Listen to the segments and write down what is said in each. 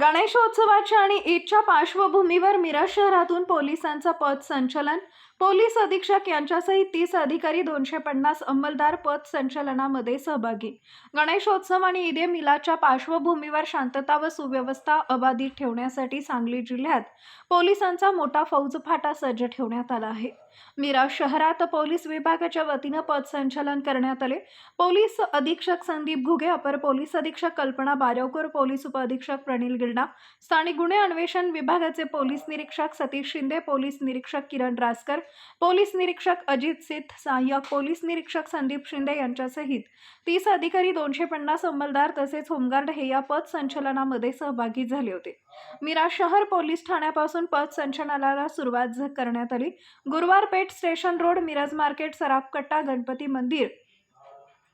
गणेशोत्सवाच्या आणि ईदच्या पार्श्वभूमीवर मिरज शहरातून पोलिसांचं पथ संचलन. पोलीस अधीक्षक यांच्यासहित तीस अधिकारी दोनशे पन्नास अंमलदार पथ संचलनामध्ये सहभागी. गणेशोत्सव आणि ईद ए पार्श्वभूमीवर शांतता व सुव्यवस्था अबाधित ठेवण्यासाठी सांगली जिल्ह्यात पोलिसांचा मोठा फौजफाटा सज्ज ठेवण्यात आला आहे. मिराज शहरात पोलीस विभागाच्या वतीनं पथ संचलन करण्यात आले. पोलीस अधीक्षक संदीप घुगे अपर पोलीस अधीक्षक कल्पना बारवकर पोलीस उपअधीक्षक प्रणील गिरणा स्थानिक गुन्हे अन्वेषण विभागाचे पोलीस निरीक्षक सतीश शिंदे पोलीस निरीक्षक किरण रासकर पोलीस निरीक्षक अजित सिद्ध सहाय्यक पोलीस निरीक्षक संदीप शिंदे यांच्यासहित तीस अधिकारी दोनशे पन्नास अंमलदार तसेच होमगार्ड हे या पथ संचलनामध्ये सहभागी झाले होते. मिराज शहर पोलीस ठाण्यापासून पथ संचलनाला सुरुवात करण्यात आली. Guruwar Peth station road Miraj market Sarafkatta Ganpati मंदिर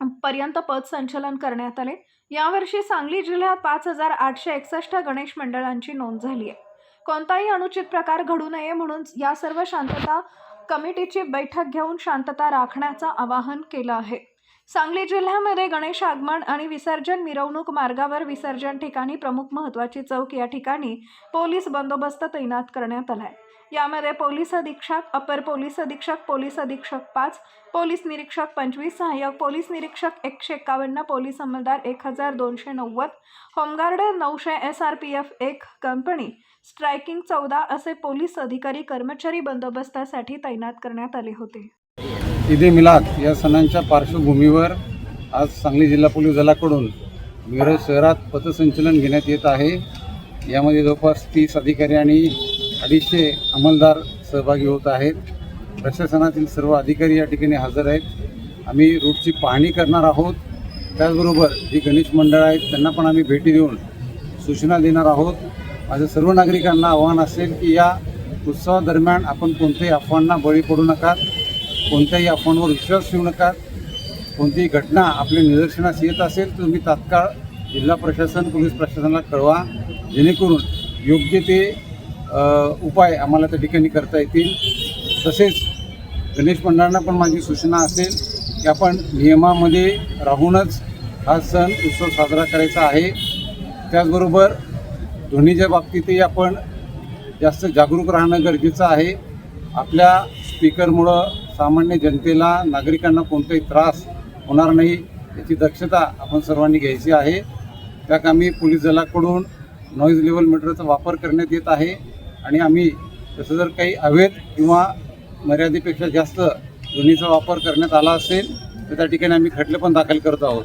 पर्यंत पथसंचलन करण्यात आले. यावर्षी सांगली जिल्ह्यात पाच हजार आठशे एकसष्ट गणेश मंडळांची नोंद झाली आहे. कोणताही अनुचित प्रकार घडू नये म्हणून या सर्व शांतता कमिटीची बैठक घेऊन शांतता राखण्याचं आवाहन केलं आहे. सांगली जिल्ह्यामध्ये गणेश आगमन आणि विसर्जन मिरवणूक मार्गावर विसर्जन ठिकाणी प्रमुख महत्त्वाची चौक या ठिकाणी पोलीस बंदोबस्त तैनात करण्यात आलाय. यामध्ये पोलीस अधीक्षक अपर पोलीस अधीक्षक पोलीस अधीक्षक पाच पोलीस निरीक्षक पंचवीस सहाय्यक पोलीस निरीक्षक एकशे एकावन्न पोलीस अंमलदार एक हजार दोनशे नव्वद होमगार्ड नऊशे एस आर पी एफ एक कंपनी स्ट्रायकिंग चौदा असे पोलीस अधिकारी कर्मचारी बंदोबस्तासाठी तैनात करण्यात आले होते. ईद ए मिलाद या सणांच्या पार्श्वभूमीवर आज सांगली जिल्हा पोलीस दलाकडून मिरज शहरात पथसंचलन घेण्यात येत आहे. यामध्ये जवळपास तीस अधिकारी आणि अडीचशे अंमलदार सहभागी होत आहेत. प्रशासनातील सर्व अधिकारी या ठिकाणी हजर आहेत. आम्ही रूटची पाहणी करणार आहोत. त्याचबरोबर जी गणेश मंडळ आहेत त्यांना पण आम्ही भेटी देऊन सूचना देणार आहोत. माझं सर्व नागरिकांना आव्हान असेल की या उत्सवादरम्यान आपण कोणत्याही अफवांना बळी पडू नका. कोणत्याही अफवांवर विश्वास ठेवू नका. कोणतीही घटना आपल्या निदर्शनास येत असेल तर तुम्ही तात्काळ जिल्हा प्रशासन पोलीस प्रशासनाला कळवा. जेणेकरून योग्य ते उपाय आम्हाला त्या ठिकाणी करता येतील. तसेच गणेश मंडळांना पण माझी सूचना असेल की आपण नियमामध्ये राहूनच हा सण उत्सव साजरा करायचा आहे. त्याचबरोबर ध्वनीच्या बाबतीतही आपण जास्त जागरूक राहणं गरजेचं आहे. आपल्या स्पीकरमुळं सामान्य जनतेला नागरिकांना कोणताही त्रास होणार नाही याची दक्षता आपण सर्वांनी घ्यायची आहे. त्या कामी पोलीस दलाकडून नॉईज लेवल मीटरचा वापर करण्यात येत आहे आणि आम्ही तसं जर काही अवैध किंवा मर्यादेपेक्षा जास्त ध्वनीचा वापर करण्यात आला असेल तर त्या ठिकाणी आम्ही खटले पण दाखल करत आहोत.